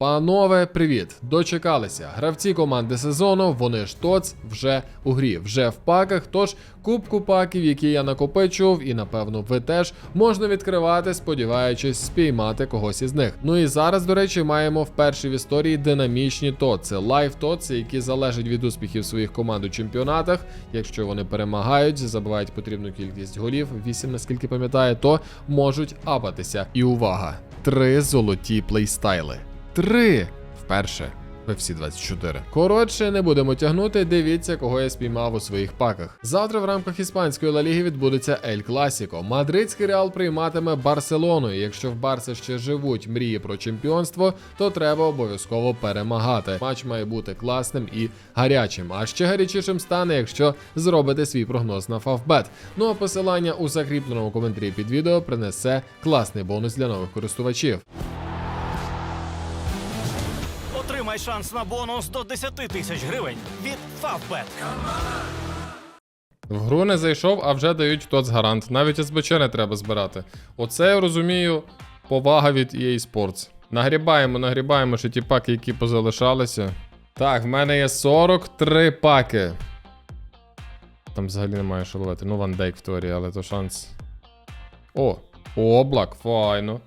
Панове, привіт! Дочекалися. Гравці команди сезону, вони ж ТОЦ вже у грі, вже в паках. Тож кубку паків, які я накопичував, і напевно ви теж можна відкривати, сподіваючись спіймати когось із них. Ну і зараз, до речі, маємо вперше в історії динамічні ТОЦи, лайв ТОЦи, які залежать від успіхів своїх команд у чемпіонатах. Якщо вони перемагають, забивають потрібну кількість голів, 8, наскільки пам'ятаю, то можуть апатися. І увага! Три золоті плейстайли. Три! Вперше. Всі 24. Коротше, не будемо тягнути. Дивіться, кого я спіймав у своїх паках. Завтра в рамках іспанської Ла Ліги відбудеться Ель Класіко. Мадридський реал прийматиме Барселону. І якщо в Барса ще живуть мрії про чемпіонство, то треба обов'язково перемагати. Матч має бути класним і гарячим. А ще гарячішим стане, якщо зробите свій прогноз на Фавбет. Ну а посилання у закріпленому коментарі під відео принесе класний бонус для нових користувачів. Отримай шанс на бонус до 10 тисяч гривень від Favbet. В гру не зайшов, а вже дають ТОЦ гарант. Навіть СБЧ не треба збирати. Оце я розумію повага від EA Sports. Нагрібаємо, нагрібаємо ще ті паки, які позалишалися. Так, в мене є 43 паки. Там взагалі немає що. Ну, Ван Дейк в теорії, але то шанс. О! Облак, файно.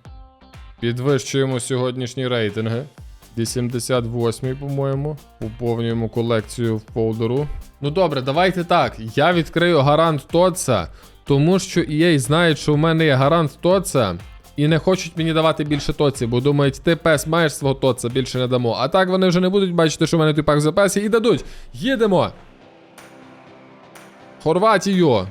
Підвищуємо сьогоднішні рейтинги. 88, по-моєму. Поповнюємо колекцію в фолдеру. Ну добре, давайте так. Я відкрию гарант Тоца, тому що EA знають, що в мене є гарант Тоца. І не хочуть мені давати більше тоці, бо думають, ти пес маєш свого тоца, більше не дамо. А так вони вже не будуть бачити, що в мене той пак в запасі, і дадуть. Їдемо. Хорватію.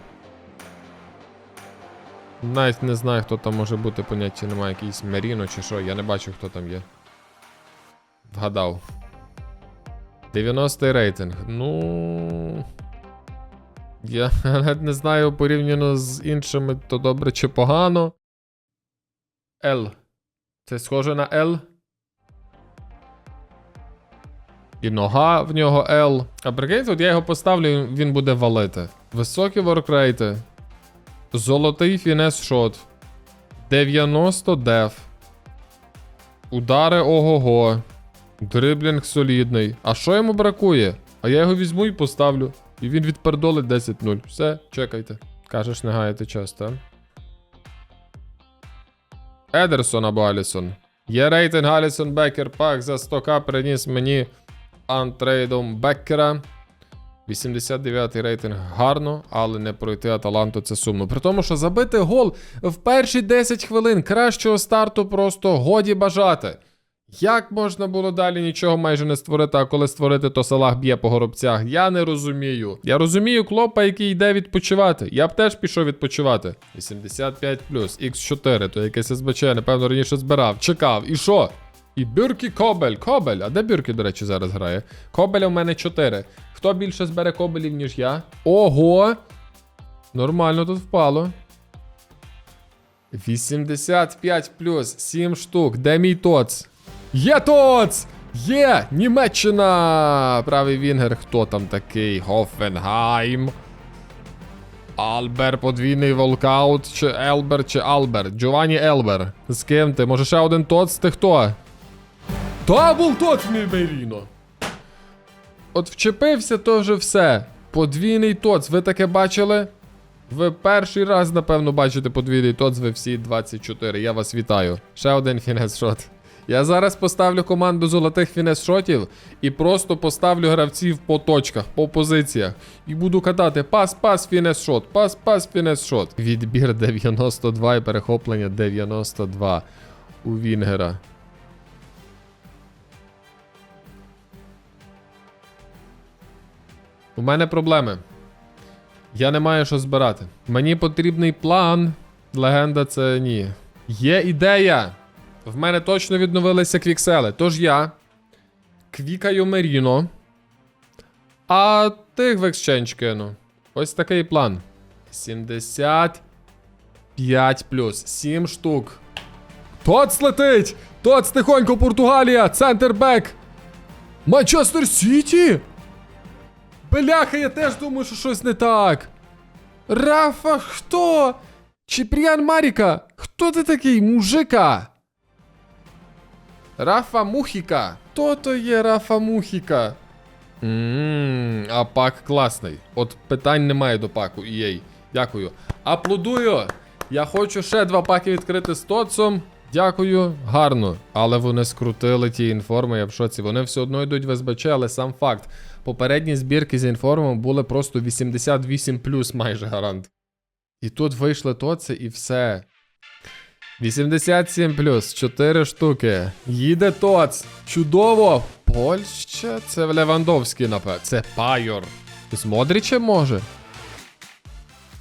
Навіть не знаю, хто там може бути, поняття немає, якийсь Меріно чи що, я не бачу, хто там є. Вгадав. 90 рейтинг. Ну. Я навіть не знаю порівняно з іншими, то добре чи погано. L. Це схоже на L. І нога в нього L. А прикиньте, от я його поставлю, він буде валити. Високі воркрейти. Золотий фінес шот. 90 деф. Удари ого-го. Дриблінг солідний. А що йому бракує? А я його візьму і поставлю. І він відпердолить 10-0. Все, чекайте. Кажеш, не гаяти час, так? Едерсон або Алісон. Є рейтинг Алісон Бекер пак за 100к приніс мені антрейдом Беккера. 89-й рейтинг гарно, але не пройти Аталанту це сумно. При тому, що забити гол в перші 10 хвилин кращого старту просто годі бажати. Як можна було далі нічого майже не створити, а коли створити, то Салах б'є по горобцях? Я не розумію. Я розумію клопа, який йде відпочивати. Я б теж пішов відпочивати. 85 Х4, то якесь СБЧ, напевно, раніше збирав, чекав. І що? І Бюркі Кобель. Кобель. А де Бюркі, до речі, зараз грає? Кобеля в мене 4. Хто більше збере кобелів, ніж я? Ого! Нормально тут впало. 85 плюс, 7 штук. Де мій тоц? Є тоц! Є! Німеччина! Правий Вінгер, хто там такий? Хофенхайм. Альбер, подвійний волкаут, чи Елбер, чи Албер. Джованні Елбер. З ким ти? Може ще один тоц? Ти хто? Дабл тоц, мій Меріно! От вчепився, то вже все. Подвійний тоц, ви таке бачили? Ви перший раз, напевно, бачите подвійний тоц, ви всі 24. Я вас вітаю. Ще один фінес-шот. Я зараз поставлю команду золотих фінес-шотів і просто поставлю гравців по точках, по позиціях. І буду катати пас, пас, фінес-шот, пас, пас, фінес-шот. Відбір 92 і перехоплення 92 у Вінгера. У мене проблеми. Я не маю що збирати. Мені потрібний план. Легенда це ні. Є ідея. В мене точно відновилися квіксели. Тож я квікаю Меріно. А тих в екшенч кину. Ось такий план. 75 плюс. 7 штук. Тоц летить! Тоц тихонько, Португалія! Центр бек! Манчестер Сіті! Бляха, я теж думаю, що щось не так. Рафа, хто? Чіпріан Маріка? Хто ти такий, мужика? Рафа Мухіка. Хто то є Рафа Мухіка? Ммм, а пак класний. От питань немає до паку EA. Дякую. Аплодую! Я хочу ще два паки відкрити з Тоцом. Дякую, гарно. Але вони скрутили ті інформи, я в шоці. Вони все одно йдуть в СБЧ, але сам факт. Попередні збірки з інформом були просто 88 майже гарант. І тут вийшли тоци і все. 87 плюс, 4 штуки. Їде тоц. Чудово! Польща? Це Левандовський, напевно. Це Пайор. З Модрічем може?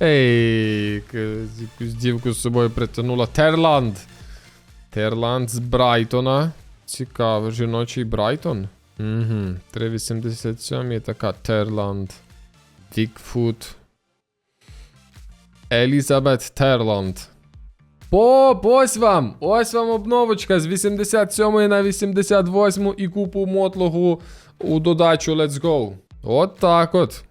Ей, якусь дівку з собою притягнула. Терланд. Терланд з Брайтона. Цікаво, жіночий Брайтон. Угу. 387 і така Терланд. Дікфут. Елізабет Терланд. Поп, ось вам! Ось вам обновочка з 87 на 88 і купу мотлогу у додачу Let's Go. От так от.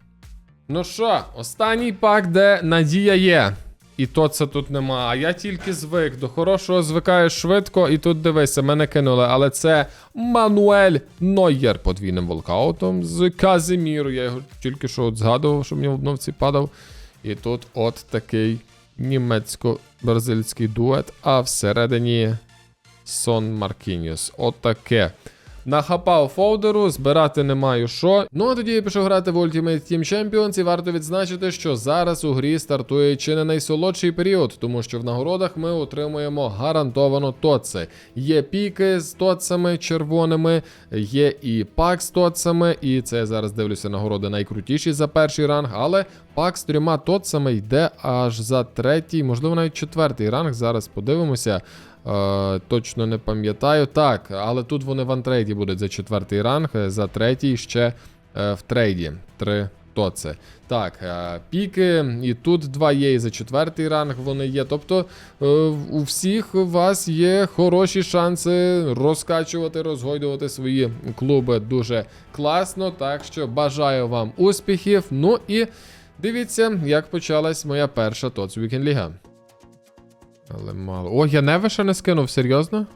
Ну що, останній пак, де надія є. І то це тут нема. А я тільки звик. До хорошого звикаєш швидко, і тут дивися, мене кинули. Але це Мануель Нойєр подвійним волкаутом з Казиміру. Я його тільки що от згадував, що мені в обновці падав. І тут от такий німецько-бразильський дует, а всередині Сон Маркініус. От таке. Нахапав фолдеру, збирати не маю що. Ну а тоді я пішов грати в Ultimate Team Champions і варто відзначити, що зараз у грі стартує чи не найсолодший період, тому що в нагородах ми отримуємо гарантовано тоци. Є піки з тоцами червоними, є і пак з тоцами, і це я зараз дивлюся нагороди найкрутіші за перший ранг, але пак з трьома тоцами йде аж за третій, можливо, навіть четвертий ранг. Зараз подивимося. Е, точно не пам'ятаю. Так, але тут вони в антрейді будуть за четвертий ранг, е, за третій ще е, в трейді. Три тоци. Так, е, піки, і тут два є і за четвертий ранг вони є. Тобто е, у всіх у вас є хороші шанси розкачувати, розгойдувати свої клуби дуже класно. Так що бажаю вам успіхів. Ну і дивіться, як почалась моя перша ТОЦ Weekend Ліга. Але мало. О, я Неве ще не скинув, серйозно?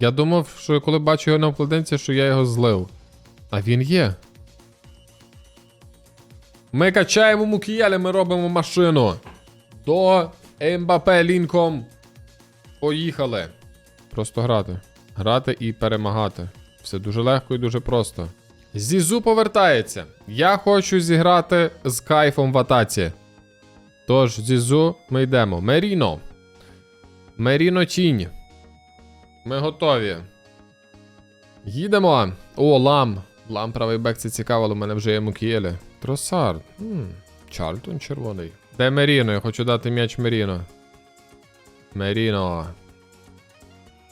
Я думав, що коли бачу його на обкладинці, що я його злив. А він є. Ми качаємо Мукієлі, ми робимо машину. До Ембапе лінком. Поїхали. Просто грати. Грати і перемагати. Все дуже легко і дуже просто. Зізу повертається. Я хочу зіграти з кайфом в атаці. Тож, Зізу, ми йдемо. Меріно. Меріно тінь. Ми готові. Їдемо. О, лам. Лам правий бек, це цікаво, але в мене вже є Мукієлі. Тросард. Хм. Чарльтон червоний. Де Меріно? Я хочу дати м'яч Меріно. Меріно.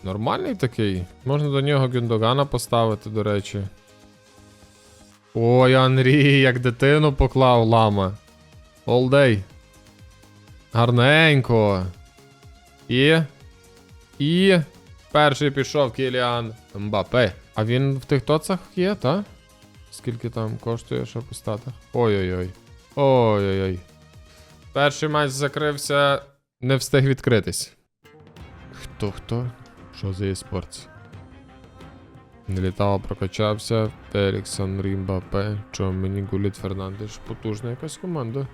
Нормальний такий. Можна до нього Гюндогана поставити, до речі. Ой, Анрій, як дитину поклав лама. All day. Гарненько. І. І. Перший пішов Кіліан Мбапе. А він в тих тоцах є, та? Скільки там коштує, щоб у? Ой-ой-ой. Ой-ой-ой. Перший матч закрився, не встиг відкритись. Хто хто? Що за eSports? Не літав, прокачався. Еріксон, Рімбапе. Чо мені гуліт Фернандеш? Потужна якась команда.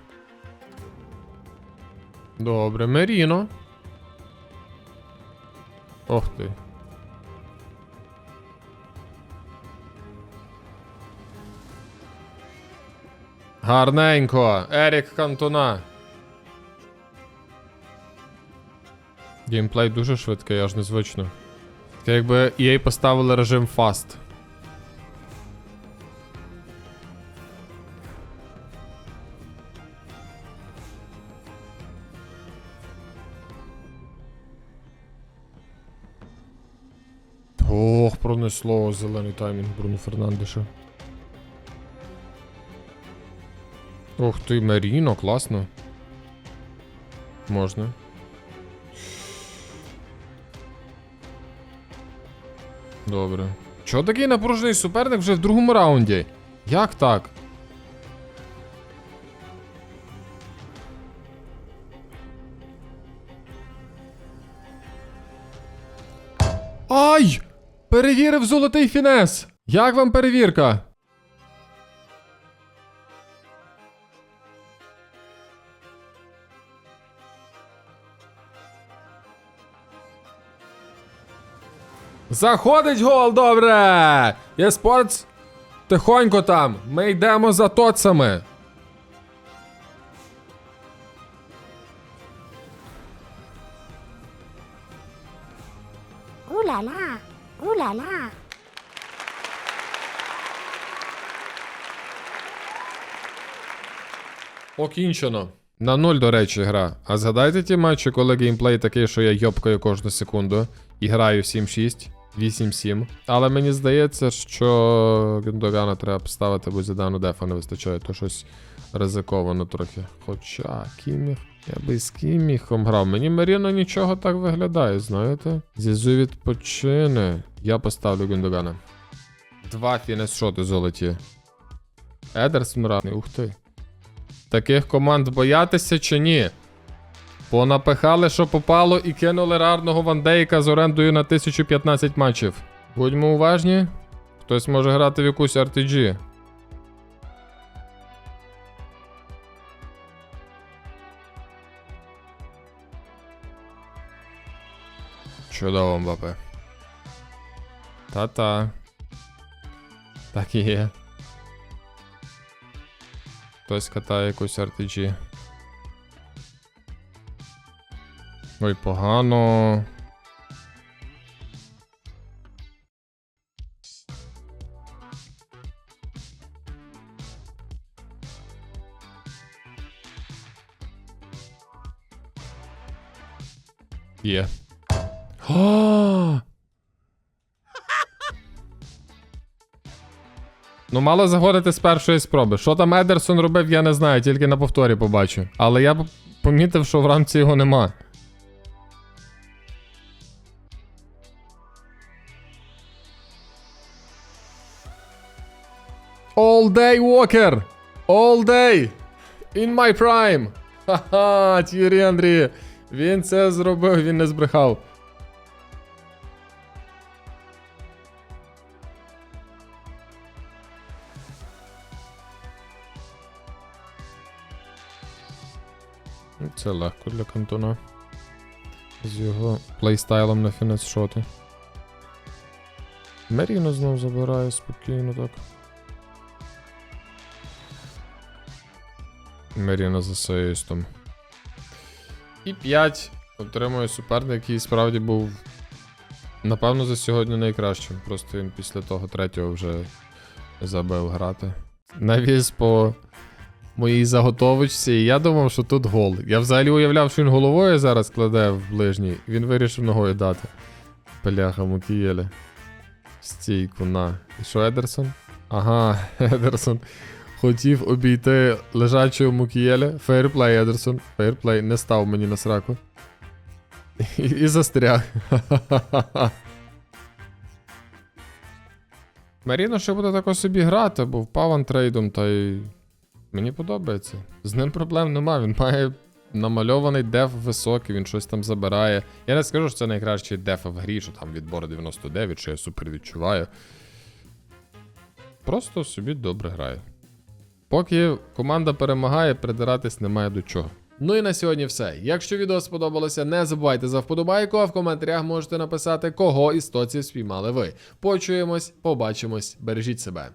Добре, Меріно. Ох ти. Гарненько. Ерік Кантона. Геймплей дуже швидкий, аж незвично. Таке якби EA поставили режим Fast. Пронесло зелений таймінг Бруно Фернандеша. Ох ти, Меріно, класно. Можна. Добре. Чого такий напружений суперник вже в другому раунді? Як так? Перевірив золотий фінес! Як вам перевірка? Заходить гол, добре! Є спортс. Тихонько там. Ми йдемо за тоцами. Покінчено. На нуль, до речі, гра. А згадайте ті матчі, коли геймплей такий, що я йопкаю кожну секунду і граю 7-6, 8-7. Але мені здається, що Гюндогана треба поставити, бо Зідану дефа не вистачає, то щось ризиковано трохи. Хоча Кіміх. Я би з Кіміхом грав. Мені Маріно нічого так виглядає, знаєте? Зізу відпочине. Я поставлю Гюндогана. Два фінес-шоти золоті. Едерсон ранний, ух ти. Таких команд боятися чи ні? Понапихали, що попало, і кинули рарного вандейка з орендою на 1015 матчів. Будьмо уважні. Хтось може грати в якусь RPG. Чудово, Мбапе. Та-та. Так і є. Хтось катає якусь RPG. Ой, погано. Є. О! Ну, мало заходити з першої спроби. Що там Едерсон робив, я не знаю, тільки на повторі побачу. Але я помітив, що в рамці його нема. All day Walker! All day! In my prime! Ха-ха, Т'єрі Андрі! Він це зробив, він не збрехав. Це легко для кантона. З його плейстайлом на фінес шоти. Меріно знов забирає спокійно так. Меріно з асистом. І 5 отримує суперник, який справді був. Напевно, за сьогодні найкращим. Просто він після того третього вже забив грати. Навіс по моїй заготовочці, і я думав, що тут гол. Я взагалі уявляв, що він головою зараз кладе в ближній, він вирішив ногою дати. Пеляха Мукієле. Стійку на. І що Едерсон? Ага, Едерсон. Хотів обійти лежачого Мукієля. Фейрплей, Едерсон. Фейрплей не став мені на сраку. І, і застряг. Маріно ще буде тако собі грати, бо впав антрейдом, та й. Мені подобається. З ним проблем нема. Він має намальований деф високий, він щось там забирає. Я не скажу, що це найкращий деф в грі, що там відбор 99, що я супер відчуваю. Просто собі добре грає. Поки команда перемагає, придиратись немає до чого. Ну і на сьогодні все. Якщо відео сподобалося, не забувайте за вподобайку, а в коментарях можете написати, кого із тоців спіймали ви. Почуємось, побачимось, бережіть себе.